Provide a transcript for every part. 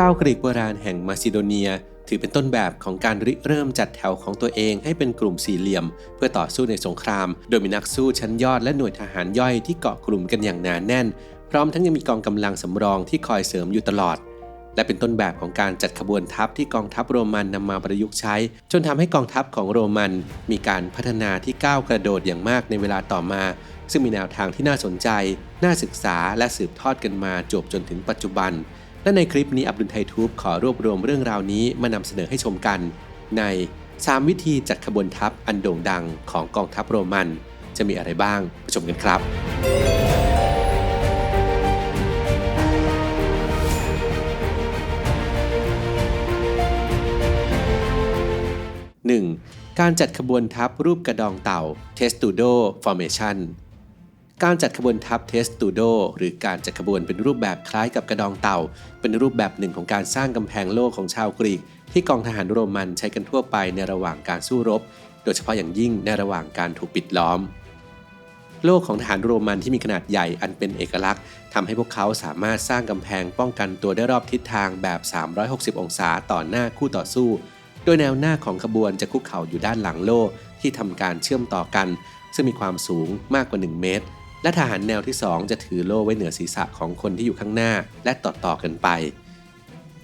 ชาวกรีกโบราณแห่งมาซิโดเนีย ถือเป็นต้นแบบของการริเริ่มจัดแถวของตัวเองให้เป็นกลุ่มสี่เหลี่ยม เพื่อต่อสู้ในสงคราม โดยมีนักสู้ชั้นยอดและหน่วยทหารย่อยที่เกาะกลุ่มกันอย่างหนาแน่น พร้อมทั้งยังมีกองกำลังสำรองที่คอยเสริมอยู่ตลอด และเป็นต้นแบบของการจัดขบวนทัพที่กองทัพโรมันนำมาประยุกต์ใช้ จนทำให้กองทัพของโรมัน มีการพัฒนาที่ก้าวกระโดดอย่างมากในเวลาต่อมา ซึ่งมีแนวทางที่น่าสนใจ น่าศึกษาและสืบทอดกันมาจบจนถึงปัจจุบัน และในคลิปนี้อับดุลไททูบขอรวบรวมเรื่องราวนี้มานำเสนอให้ชมกัน ใน 3 วิธีจัดขบวนทัพอันโด่งดังของกองทัพโรมัน จะมีอะไรบ้างไปชมกันครับ 1. การจัดขบวนทัพรูปกระดองเต่า Testudo Formation การจัดขบวนทัพ Testudo หรือการจัดขบวนเป็นรูปแบบคล้ายกับกระดองเต่า เป็นรูปแบบหนึ่งของการสร้างกำแพงโลกของชาวกรีก ที่กองทหารโรมันใช้กันทั่วไปในระหว่างการสู้รบ โดยเฉพาะอย่างยิ่งในระหว่างการถูกปิดล้อม โลกของทหารโรมันที่มีขนาดใหญ่อันเป็นเอกลักษณ์ทำให้พวกเขาสามารถสร้างกำแพงป้องกันตัวได้รอบทิศทางแบบ 360 องศาต่อหน้าคู่ต่อสู้ โดยแนวหน้าของขบวนจะคุกเข่าอยู่ด้านหลังโล่ที่ทำการเชื่อมต่อกัน ซึ่งมีความสูงมากกว่า 1 เมตร และทหารแนวที่ 2 จะถือโล่ไว้เหนือศีรษะของคนที่อยู่ข้างหน้าและต่อต่อๆกันไป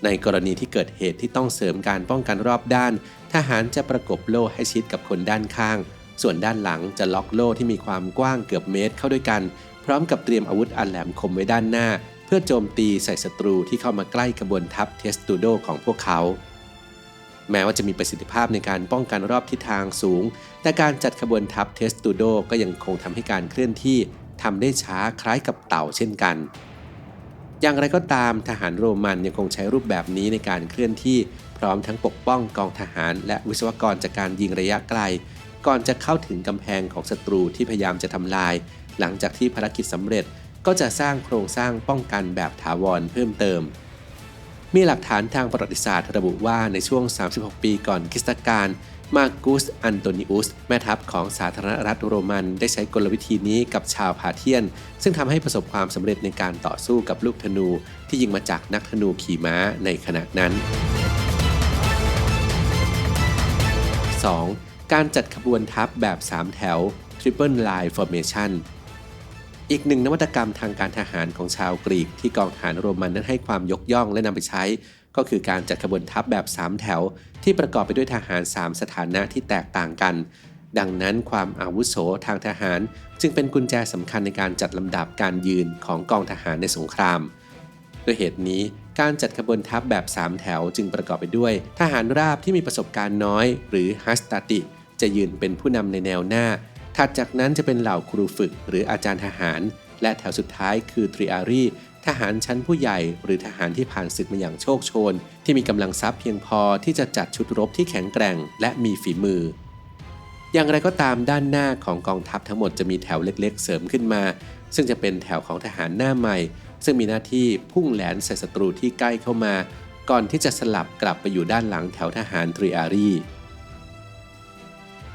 ในกรณีที่เกิดเหตุที่ต้องเสริมการป้องกันรอบด้าน ทหารจะประกบโล่ให้ชิดกับคนด้านข้าง ส่วนด้านหลังจะล็อกโล่ที่มีความกว้างเกือบเมตรเข้าด้วยกัน พร้อมกับเตรียมอาวุธอันแหลมคมไว้ด้านหน้า เพื่อโจมตีใส่ศัตรูที่เข้ามาใกล้ขบวนทัพเทสตูโดของพวกเขาแม้ว่าจะมีประสิทธิภาพในการป้องกันรอบทิศทางสูง แต่การจัดขบวนทัพเทสตูโดก็ยังคงทำให้การเคลื่อนที่ ทำได้ช้าคล้ายกับเต่าเช่นกัน อย่างไรก็ตามทหารโรมันยังคงใช้รูปแบบนี้ในการเคลื่อนที่พร้อมทั้งปกป้องกองทหาร และวิศวกรจากการยิงระยะไกล ก่อนจะเข้าถึงกำแพงของศัตรูที่พยายามจะทำลาย หลังจากที่ภารกิจสำเร็จก็จะสร้างโครงสร้างป้องกันแบบถาวรเพิ่มเติม มีหลักฐานทางประวัติศาสตร์ระบุว่าในช่วง 36 ปีก่อนคริสตกาล มากุส อันโตนิอุส แม่ทัพของสาธารณรัฐโรมัน ได้ใช้กลวิธีนี้กับชาวพาเทียน ซึ่งทำให้ประสบความสำเร็จในการต่อสู้กับลูกธนู ที่ยิงมาจากนักธนูขี่ม้าในขณะนั้น 2. การจัดขบวนทัพแบบ 3 แถว Triple Line Formation อีกหนึ่งนวัตกรรมทางการทหารของชาวกรีกที่กองทหารโรมันนั้นให้ความยกย่องและนำไปใช้ ก็คือการจัดขบวนทัพแบบ 3 แถว ที่ประกอบไปด้วยทหาร 3 สถานะที่แตกต่างกัน ดังนั้นความอาวุโสทางทหารจึงเป็นกุญแจสำคัญในการจัดลำดับการยืนของกองทหารในสงคราม ด้วยเหตุนี้การจัดขบวนทัพแบบ 3 แถวจึงประกอบไปด้วย ทหารราบที่มีประสบการณ์น้อย หรือฮัสตาติ จะยืนเป็นผู้นำในแนวหน้า ถัดจากนั้นจะเป็นเหล่าครูฝึกหรืออาจารย์ทหาร และแถวสุดท้ายคือทริอารี ทหารชั้นผู้ใหญ่หรือทหารที่ผ่านศึกมาอย่างโชคโชน ที่มีกำลังทรัพย์เพียงพอที่จะจัดชุดรบที่แข็งแกร่ง และมีฝีมือ อย่างไรก็ตามด้านหน้าของกองทัพทั้งหมดจะมีแถวเล็กๆ เสริมขึ้นมา ซึ่งจะเป็นแถวของทหารหน้าใหม่ ซึ่งมีหน้าที่พุ่งแหลนใส่ศัตรูที่ใกล้เข้ามา ก่อนที่จะสลับกลับไปอยู่ด้านหลังแถวทหารทริอารี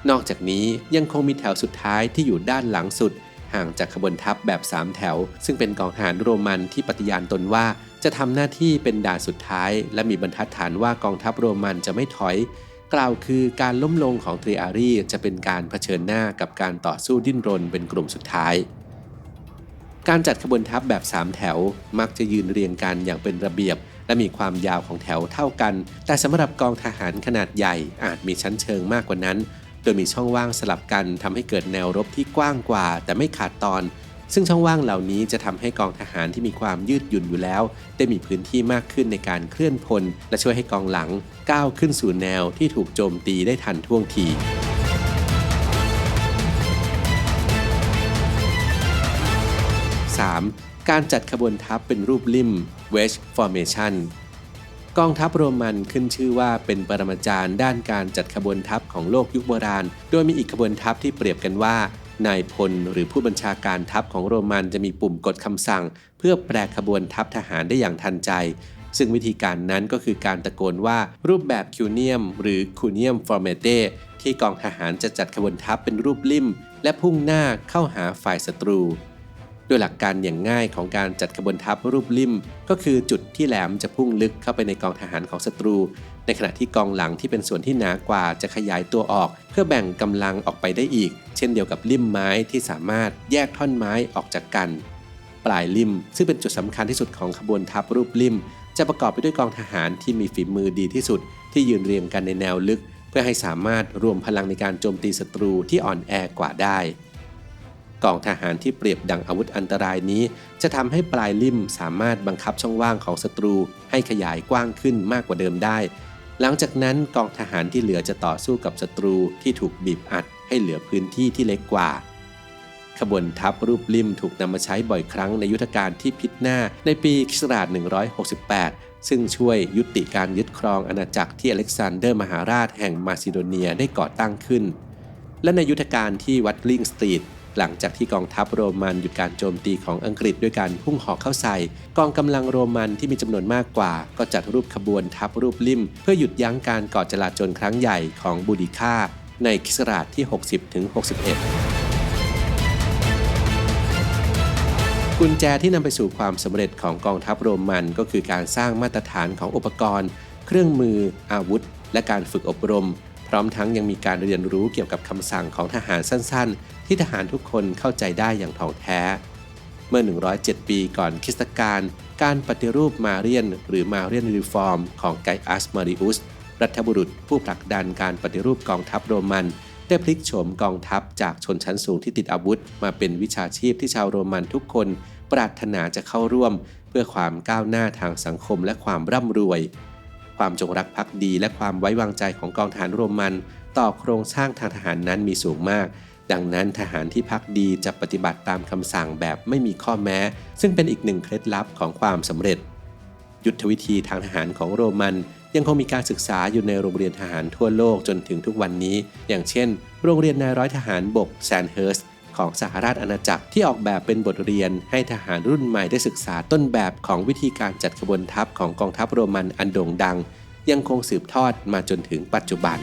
นอกจากนี้ยังคงมีแถวสุดท้ายที่อยู่ด้านหลังสุด ห่างจากขบวนทัพแบบ 3 แถว ซึ่งเป็นกองทหารโรมันที่ปฏิญาณตนว่า จะทำหน้าที่เป็นด่านสุดท้าย และมีบรรทัดฐานว่ากองทัพโรมันจะไม่ถอย กล่าวคือการล้มลงของทริอารีจะเป็นการเผชิญหน้ากับการต่อสู้ดิ้นรนเป็นกลุ่มสุดท้าย การจัดขบวนทัพแบบ 3 แถว มักจะยืนเรียงกันอย่างเป็นระเบียบ และมีความยาวของแถวเท่ากัน แต่สำหรับกองทหารขนาดใหญ่อาจมีชั้นเชิงมากกว่านั้น ดยมีช่องว่างสลับกันทำให้เกิดแนวรบที่กว้างกว่า แต่ไม่ขาดตอน ซึ่งช่องว่างเหล่านี้จะทำให้กองทหารที่มีความยืดหยุ่นอยู่แล้ว ได้มีพื้นที่มากขึ้นในการเคลื่อนพล และช่วยให้กองหลังก้าวขึ้นสู่แนวที่ถูกโจมตีได้ทันท่วงที 3. การจัดขบวนทัพเป็นรูปลิ่ม Wedge Formation กองทัพโรมันขึ้นชื่อว่าเป็นปรมาจารย์ด้านการจัดขบวนทัพของโลกยุคโบราณ โดยมีอีกขบวนทัพที่เปรียบกันว่านายพลหรือผู้บัญชาการทัพของโรมันจะมีปุ่มกดคำสั่ง เพื่อแปลขบวนทัพทหารได้อย่างทันใจ ซึ่งวิธีการนั้นก็คือการตะโกนว่ารูปแบบคิวเนียมหรือคูเนียมฟอร์เมเตที่กองทหารจะจัดขบวนทัพเป็นรูปลิ่ม และพุ่งหน้าเข้าหาฝ่ายศัตรู โดยหลักการอย่างง่ายของการจัดขบวนทัพรูปลิ่ม ก็คือจุดที่แหลมจะพุ่งลึกเข้าไปในกองทหารของศัตรู ในขณะที่กองหลังที่เป็นส่วนที่หนากว่าจะขยายตัวออก เพื่อแบ่งกำลังออกไปได้อีก เช่นเดียวกับลิ่มไม้ที่สามารถแยกท่อนไม้ออกจากกัน ปลายลิ่ม ซึ่งเป็นจุดสำคัญที่สุดของขบวนทัพรูปลิ่ม จะประกอบไปด้วยกองทหารที่มีฝีมือดีที่สุด ที่ยืนเรียงกันในแนวลึก เพื่อให้สามารถรวมพลังในการโจมตีศัตรูที่อ่อนแอกว่าได้ กองทหารที่เปรียบดังอาวุธอันตรายนี้ จะทำให้ปลายลิ่มสามารถบังคับช่องว่างของศัตรู ให้ขยายกว้างขึ้นมากกว่าเดิมได้ หลังจากนั้นกองทหารที่เหลือจะต่อสู้กับศัตรูที่ถูกบีบอัด ให้เหลือพื้นที่ที่เล็กกว่า ขบวนทัพรูปลิ่มถูกนำมาใช้บ่อยครั้งในยุทธการที่พิษหน้าในปีคศ168 ซึ่งช่วยยุติการยึดครองอาณาจักรที่อเล็กซานเดอร์มหาราชแห่งมาซิโดเนียได้ก่อตั้งขึ้น และในยุทธการที่วัดลิงสตรีท หลังจากที่กองทัพโรมันหยุดการโจมตีของอังกฤษด้วยการพุ่งหอกเข้าใส่ กองกำลังโรมันที่มีจำนวนมากกว่า ก็จัดรูปขบวนทัพรูปลิ่ม เพื่อหยุดยั้งการก่อจลาจลครั้งใหญ่ของบูดิค่าในคิสราชที่ 60-61กุญแจที่นำไปสู่ความสำเร็จของกองทัพโรมันก็คือการสร้างมาตรฐานของอุปกรณ์ เครื่องมือ อาวุธ และการฝึกอบรม พร้อมทั้งยังมีการเรียนรู้เกี่ยวกับคำสั่งของทหารสั้นๆ ที่ทหารทุกคนเข้าใจได้อย่างถ่องแท้ เมื่อ 107 ปีก่อนคริสตกาลการปฏิรูปมาเรียนหรือมาเรียนรีฟอร์ม ของไกอัสมาริอุส รัฐบุรุษผู้ผลักดันการปฏิรูปกองทัพโรมัน ได้พลิกโฉมกองทัพจากชนชั้นสูงที่ติดอาวุธ มาเป็นวิชาชีพที่ชาวโรมันทุกคน ปรารถนาจะเข้าร่วม เพื่อความก้าวหน้าทางสังคมและความร่ำรวย ความจงรักภักดี และความไว้วางใจของกองทหารโรมัน ต่อโครงสร้างทางทหารนั้นมีสูงมาก ดังนั้นทหารที่พักดีจะปฏิบัติตามคำสั่งแบบไม่มีข้อแม้ ซึ่งเป็นอีกหนึ่งเคล็ดลับของความสำเร็จ ยุทธวิธีทางทหารของโรมันยังคงมีการศึกษาอยู่ในโรงเรียนทหารทั่วโลกจนถึงทุกวันนี้ อย่างเช่น โรงเรียนนายร้อยทหารบกแซนเฮิร์ส ของสหราชอาณาจักรที่ออกแบบเป็นบทเรียน ให้ทหารรุ่นใหม่ได้ศึกษาต้นแบบของวิธีการจัดขบวนทัพของกองทัพโรมันอันโด่งดัง ยังคงสืบทอดมาจนถึงปัจจุบัน